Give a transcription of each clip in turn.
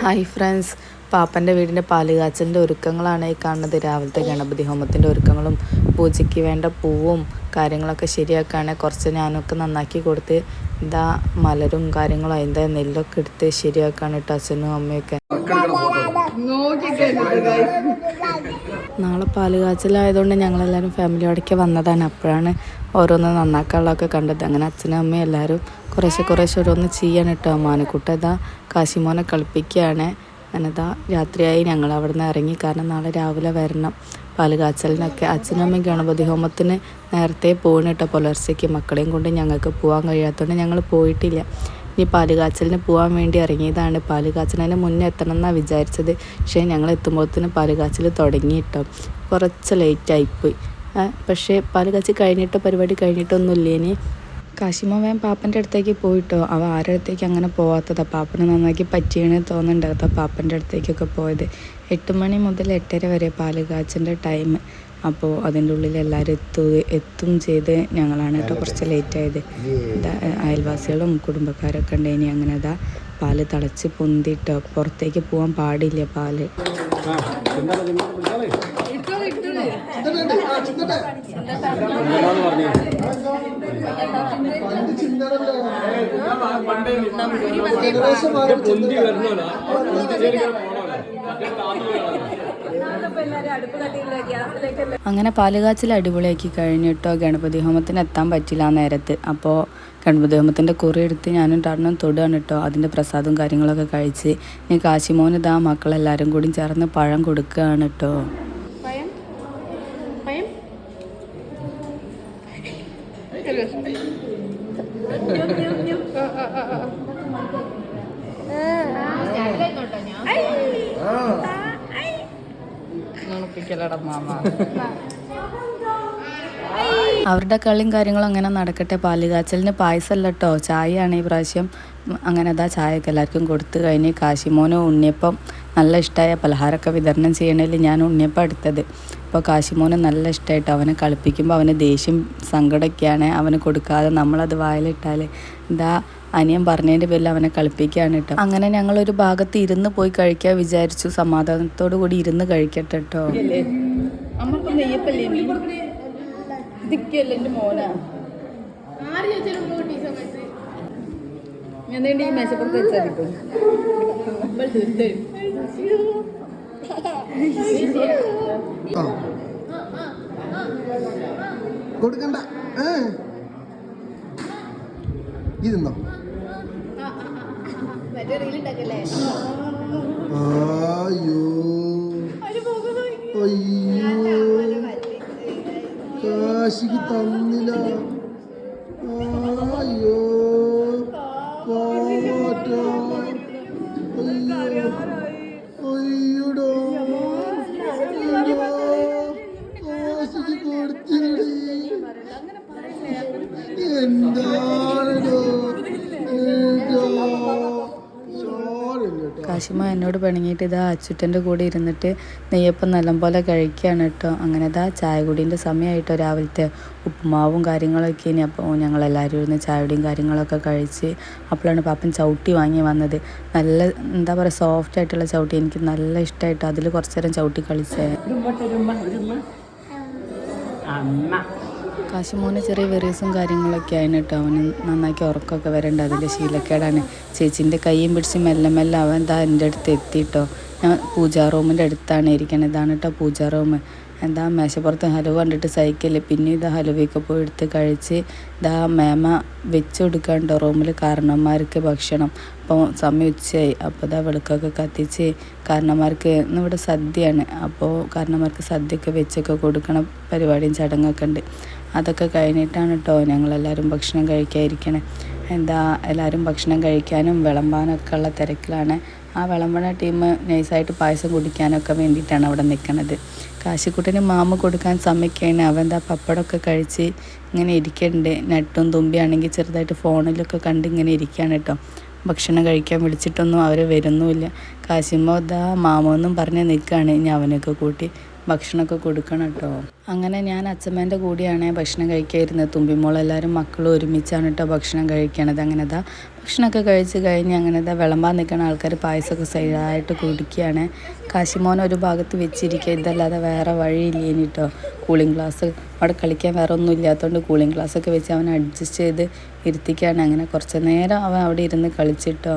Hi friends. പാപ്പന്റെ വീടിന്റെ പാലുകാച്ചലിന്റെ ഒരുക്കങ്ങളാണ് ഈ കാണുന്നത്. രാവിലത്തെ ഗണപതി ഹോമത്തിന്റെ ഒരുക്കങ്ങളും പൂജയ്ക്ക് വേണ്ട പൂവും കാര്യങ്ങളൊക്കെ ശരിയാക്കുകയാണ് കുറച്ച് ഞാനൊക്കെ നന്നാക്കി കൊടുത്ത് എന്താ മലരും കാര്യങ്ങളും അതിന്റെ നെല്ലൊക്കെ എടുത്ത് ശരിയാക്കുകയാണ് കേട്ടോ അച്ഛനും അമ്മയൊക്കെ. നാളെ പാലുകാച്ചലായതുകൊണ്ട് ഞങ്ങളെല്ലാവരും ഫാമിലി അവിടേക്ക് വന്നതാണ്. അപ്പോഴാണ് ഓരോന്ന് നന്നാക്കാനുള്ളതൊക്കെ കണ്ടത്. അങ്ങനെ അച്ഛനും അമ്മയും എല്ലാവരും കുറേശ്ശെ കുറേശ്ശെ ഓരോന്ന് ചെയ്യാൻ കേട്ടോ. മാനക്കൂട്ട ഇതാ കാശിമോനെ കളിപ്പിക്കുകയാണ്. അങ്ങനെതാ രാത്രിയായി ഞങ്ങൾ അവിടെ നിന്ന് ഇറങ്ങി. കാരണം നാളെ രാവിലെ വരണം. പാലുകാച്ചലിനൊക്കെ അച്ഛനും അമ്മയും ഗണപതി ഹോമത്തിന് നേരത്തെ പോകണം കേട്ടോ. പുലർച്ചയ്ക്ക് മക്കളെയും കൊണ്ട് ഞങ്ങൾക്ക് പോകാൻ കഴിയാത്തതുകൊണ്ട് ഞങ്ങൾ പോയിട്ടില്ല. ഇനി പാലുകാച്ചലിന് പോകാൻ വേണ്ടി ഇറങ്ങിയതാണ് പാലുകാച്ചലിന് മുന്നേ എത്തണം എന്നാണ് വിചാരിച്ചത്. പക്ഷേ ഞങ്ങൾ എത്തുമ്പോഴത്തേന് പാലുകാച്ചൽ കാച്ചൽ തുടങ്ങിയിട്ടോ കുറച്ച് ലേറ്റായിപ്പോയി പക്ഷേ പാലുകാച്ചി കഴിഞ്ഞിട്ടോ പരിപാടി കഴിഞ്ഞിട്ടൊന്നുമില്ല ഇനി. കാശിമ വേം പാപ്പന്റെ അടുത്തേക്ക് പോയിട്ടോ. അവ ആരുടെ അടുത്തേക്ക് അങ്ങനെ പോവാത്തതാ. പാപ്പന് നന്നാക്കി പറ്റിയെന്ന് തോന്നുന്നുണ്ട്. അതാ പാപ്പന്റെ അടുത്തേക്കൊക്കെ പോയത്. എട്ട് മണി മുതൽ എട്ടര വരെ പാലുകാച്ചിന്റെ ടൈം അപ്പോൾ അതിന്റെ ഉള്ളിൽ എല്ലാവരും എത്തു എത്തും ചെയ്ത് ഞങ്ങളാണ് കേട്ടോ കുറച്ച് ലേറ്റ് ആയത് ഇതാ അയൽവാസികളും കുടുംബക്കാരൊക്കെ ഉണ്ടായിനി അങ്ങനെ അതാ പാൽ തിളച്ച് പൊന്തിട്ടോ പുറത്തേക്ക് പോകാൻ പാടില്ല പാൽ. അങ്ങനെ പാലുകാച്ചിൽ അടിപൊളിയാക്കി കഴിഞ്ഞിട്ടോ ഗണപതി ഹോമത്തിന് എത്താൻ പറ്റില്ല ആ നേരത്ത്. അപ്പോൾ ഗണപതി ഹോമത്തിന്റെ കുറി എടുത്ത് ഞാനും ടണ്ണും തൊടുകയാണ് കേട്ടോ. അതിന്റെ പ്രസാദവും കാര്യങ്ങളൊക്കെ കഴിച്ച് ഞാൻ കാശിമോന് ഇതാ മക്കളെല്ലാവരും കൂടി ചേർന്ന് പഴം കൊടുക്കുകയാണ് കേട്ടോ. അവരുടെ കളിയും കാര്യങ്ങളും അങ്ങനെ നടക്കട്ടെ. പാലുകാച്ചലിന് പായസമല്ല കേട്ടോ ചായയാണ് ഈ പ്രാവശ്യം. അങ്ങനെ അതാ ചായയൊക്കെ എല്ലാവർക്കും കൊടുത്തു കഴിഞ്ഞ് കാശിമോന് ഉണ്ണിയപ്പം നല്ല ഇഷ്ടമായ പലഹാരമൊക്കെ വിതരണം ചെയ്യണേൽ ഞാൻ ഉണ്ണിയപ്പം എടുത്തത്. അപ്പോൾ കാശിമോന് നല്ല ഇഷ്ടമായിട്ട് അവനെ കളിപ്പിക്കുമ്പോൾ അവന് ദേഷ്യം സങ്കടമൊക്കെയാണ്. അവന് കൊടുക്കാതെ നമ്മളത് വായിലിട്ടാൽ എന്താ അനിയൻ പറഞ്ഞതിന്റെ പേരിൽ അവനെ കളിപ്പിക്കുകയാണ് കേട്ടോ. അങ്ങനെ ഞങ്ങളൊരു ഭാഗത്ത് ഇരുന്ന് പോയി കഴിക്കാൻ വിചാരിച്ചു. സമാധാനത്തോടു കൂടി ഇരുന്ന് കഴിക്കട്ടെ കേട്ടോ. കൊടുക്കണ്ട. നെയ്യപ്പല്ലേ കാശിക്ക് തന്നില്ല കാശിമ എന്നോട് പിണങ്ങിയിട്ട് ഇതാ അച്ചുട്ടന്റെ കൂടെ ഇരുന്നിട്ട് നെയ്യപ്പം നല്ലപോലെ കഴിക്കുകയാണ് കേട്ടോ അങ്ങനെ ഇതാ ചായ കുടീന്റെ സമയമായിട്ടോ രാവിലത്തെ ഉപ്പുമാവും കാര്യങ്ങളൊക്കെ ഇനി അപ്പോൾ ഞങ്ങളെല്ലാവരും ഇരുന്ന് ചായയുടെയും കാര്യങ്ങളൊക്കെ കഴിച്ച് അപ്പോഴാണ് പാപ്പൻ ചവിട്ടി വാങ്ങി വന്നത് നല്ല എന്താ പറയുക സോഫ്റ്റ് ആയിട്ടുള്ള ചവിട്ടി എനിക്ക് നല്ല ഇഷ്ടമായിട്ടോ അതിൽ കുറച്ച് നേരം ചവിട്ടി കളിച്ചേ കാശിമോന് ചെറിയ വെറീസും കാര്യങ്ങളൊക്കെ ആയിന് കേട്ടോ അവന് നന്നാക്കി ഉറക്കമൊക്കെ വരണ്ട അതിന്റെ ശീലക്കേടാണ്. ചേച്ചീന്റെ കൈയും പിടിച്ച് മെല്ലെ മെല്ലെ അവൻ എന്താ എന്റെ അടുത്ത് എത്തിയിട്ടോ ഞാൻ പൂജാ റൂമിന്റെ അടുത്താണ് ഇരിക്കുന്നത് ഇതാണ് കേട്ടോ പൂജാ റൂം എന്താ മേശപ്പുറത്ത് ഹലുവ കണ്ടിട്ട് സൈക്കിൾ പിന്നെ ഇതാ ഹലുവയൊക്കെ പോയി എടുത്ത് കഴിച്ച് ഇതാ മേമ വെച്ച് കൊടുക്കാണ്ടോ റൂമിൽ കാരണന്മാർക്ക് ഭക്ഷണം. അപ്പോൾ സമയം ഉച്ചയായി. അപ്പോൾ ഇതാ വിളക്കൊക്കെ കത്തിച്ച് കാരണന്മാർക്ക് ഇന്നിവിടെ സദ്യയാണ്. അപ്പോൾ കാരണന്മാർക്ക് സദ്യയൊക്കെ വെച്ചൊക്കെ കൊടുക്കണ. പരിപാടിയും ചടങ്ങൊക്കെ ഉണ്ട്. അതൊക്കെ കഴിഞ്ഞിട്ടാണ് കേട്ടോ ഞങ്ങളെല്ലാവരും ഭക്ഷണം കഴിക്കാതിരിക്കണേ എന്താ എല്ലാവരും ഭക്ഷണം കഴിക്കാനും വിളമ്പാനൊക്കെ ഉള്ള തിരക്കിലാണ്. ആ വിളമ്പണ ടീം നൈസായിട്ട് പായസം കുടിക്കാനൊക്കെ വേണ്ടിയിട്ടാണ് അവിടെ നിൽക്കുന്നത് കാശിക്കുട്ടന് മാമ കൊടുക്കാൻ സമ്മതിക്കുകയാണ് അവൻ എന്താ പപ്പടമൊക്കെ കഴിച്ച് ഇങ്ങനെ ഇരിക്കണ്ട്. നെട്ടും തുമ്പിയാണെങ്കിൽ ചെറുതായിട്ട് ഫോണിലൊക്കെ കണ്ട് ഇങ്ങനെ ഇരിക്കുകയാണ് കേട്ടോ. ഭക്ഷണം കഴിക്കാൻ വിളിച്ചിട്ടൊന്നും അവർ വരുന്നുമില്ല. കാശിമ്മ ദാ മാമോന്നും പറഞ്ഞ് നിൽക്കുകയാണ്. ഇനി അവനൊക്കെ കൂട്ടി ഭക്ഷണമൊക്കെ കൊടുക്കണം കേട്ടോ. അങ്ങനെ ഞാൻ അച്ഛമ്മേന്റെ കൂടെയാണ് ഭക്ഷണം കഴിക്കായിരുന്നത്. തുമ്പിമോളെല്ലാവരും മക്കളും ഒരുമിച്ചാണ് കേട്ടോ ഭക്ഷണം കഴിക്കണത്. അങ്ങനെതാ ഭക്ഷണമൊക്കെ കഴിച്ച് കഴിഞ്ഞ് അങ്ങനെതാ വിളമ്പാൻ നിൽക്കുന്ന ആൾക്കാർ പായസമൊക്കെ സൈഡായിട്ട് കുടിക്കുകയാണ്. കാശിമോൻ ഒരു ഭാഗത്ത് വെച്ചിരിക്കുക. ഇതല്ലാതെ വേറെ വഴിയില്ലേനി കേട്ടോ. കൂളിംഗ് ഗ്ലാസ് അവിടെ കളിക്കാൻ വേറെ ഒന്നും ഇല്ലാത്തതുകൊണ്ട് കൂളിംഗ് ഗ്ലാസ് ഒക്കെ വെച്ച് അവൻ അഡ്ജസ്റ്റ് ചെയ്ത് ഇരുത്തിക്കുകയാണ്. അങ്ങനെ കുറച്ച് നേരം അവൻ അവിടെ ഇരുന്ന് കളിച്ചിട്ടോ.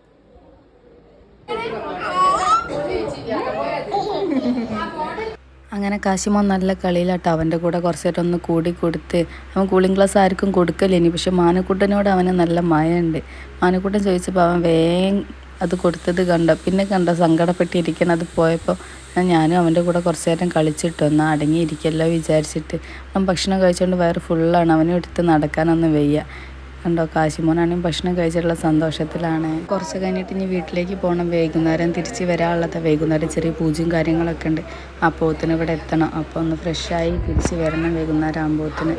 അങ്ങനെ കാശിമോൻ നല്ല കളിയിലാട്ടോ. അവന്റെ കൂടെ കുറച്ച് നേരം ഒന്ന് കൂടി കൊടുത്ത്. അവൻ കൂളിംഗ് ഗ്ലാസ് ആർക്കും കൊടുക്കലേനി പക്ഷെ മാനക്കൂട്ടനോട് അവന് നല്ല മയമുണ്ട് മാനക്കൂട്ടൻ ചോദിച്ചപ്പോൾ അവൻ വേഗം അത് കൊടുത്തത് കണ്ട. പിന്നെ കണ്ട സങ്കടപ്പെട്ടിരിക്കണം അത് പോയപ്പോൾ ഞാനും അവന്റെ കൂടെ കുറച്ച് നേരം കളിച്ചിട്ട്. ഒന്ന് അടങ്ങിയിരിക്കല്ലോ വിചാരിച്ചിട്ട്. അവൻ ഭക്ഷണം കഴിച്ചുകൊണ്ട് വയറ് ഫുള്ളാണ് അവനെ എടുത്ത് നടക്കാനൊന്നും വയ്യ. കണ്ടോ കാശിമോനാണെങ്കിൽ ഭക്ഷണം കഴിച്ചിട്ടുള്ള സന്തോഷത്തിലാണ്. കുറച്ച് കഴിഞ്ഞിട്ട് ഇനി വീട്ടിലേക്ക് പോകണം വൈകുന്നേരം തിരിച്ച് വരാനുള്ളത്. വൈകുന്നേരം ചെറിയ പൂജയും കാര്യങ്ങളൊക്കെ ഉണ്ട്. അപ്പോത്തിന് ഇവിടെ എത്തണം. അപ്പൊ ഒന്ന് ഫ്രഷായി തിരിച്ച് വരണം വൈകുന്നേരം ആകുമ്പോത്തിന്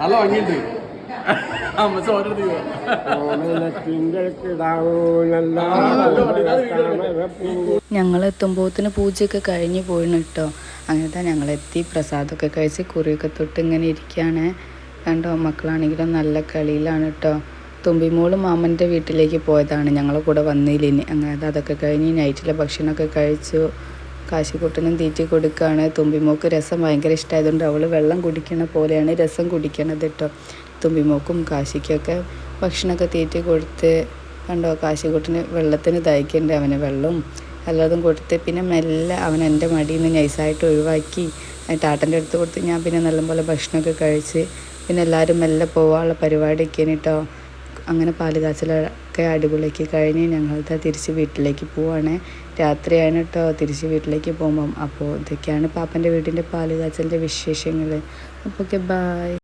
നല്ല ഭംഗിയുണ്ട് ഞങ്ങൾ എത്തുമ്പോത്തിന് പൂജയൊക്കെ കഴിഞ്ഞ് പോയിന് കേട്ടോ അങ്ങനത്തെ ഞങ്ങളെത്തി പ്രസാദമൊക്കെ കഴിച്ച് കുറിയൊക്കെ തൊട്ട് ഇങ്ങനെ ഇരിക്കുകയാണ് കണ്ടോ മക്കളാണെങ്കിലും നല്ല കളിയിലാണ് കേട്ടോ തുമ്പിമോൾ മാമന്റെ വീട്ടിലേക്ക് പോയതാണ്. ഞങ്ങളെ കൂടെ വന്നില്ലിനി. അങ്ങനെ അതൊക്കെ കഴിഞ്ഞ് നൈറ്റിലെ ഭക്ഷണമൊക്കെ കഴിച്ചു. കാശിക്കുട്ടനും തീറ്റി കൊടുക്കുകയാണ്. തുമ്പിമോക്ക് രസം ഭയങ്കര ഇഷ്ടമായതുകൊണ്ട് അവൾ വെള്ളം കുടിക്കണ പോലെയാണ് രസം കുടിക്കണത് കേട്ടോ തുമ്പിമോക്കും കാശിക്കൊക്കെ ഭക്ഷണമൊക്കെ തീറ്റി കൊടുത്ത് കണ്ടോ കാശിക്കുട്ടന് വെള്ളത്തിന് ദഹിക്കണ്ടേ അവന് വെള്ളവും എല്ലാതും കൊടുത്ത് പിന്നെ മെല്ലെ അവൻ എന്റെ മടിയിൽ നിന്ന് നൈസായിട്ട് ഒഴിവാക്കി. ടാട്ടന്റെ അടുത്ത് കൊടുത്ത് ഞാൻ പിന്നെ നല്ലപോലെ ഭക്ഷണമൊക്കെ കഴിച്ച് പിന്നെ എല്ലാവരും മെല്ലെ പോകാനുള്ള പരിപാടിയൊക്കെ കേട്ടോ അങ്ങനെ പാൽ കാച്ചിലൊക്കെ അടിപൊളിയാക്കി കഴിഞ്ഞ് ഞങ്ങളുടെ തിരിച്ച് വീട്ടിലേക്ക് പോവാണ്. രാത്രിയാണ് കേട്ടോ. തിരിച്ച് വീട്ടിലേക്ക് പോകുമ്പം. അപ്പോൾ ഇതൊക്കെയാണ് പാപ്പന്റെ വീട്ടിന്റെ പാൽ കാച്ചലിന്റെ വിശേഷങ്ങൾ. അപ്പോൾ ഓക്കെ ബായ്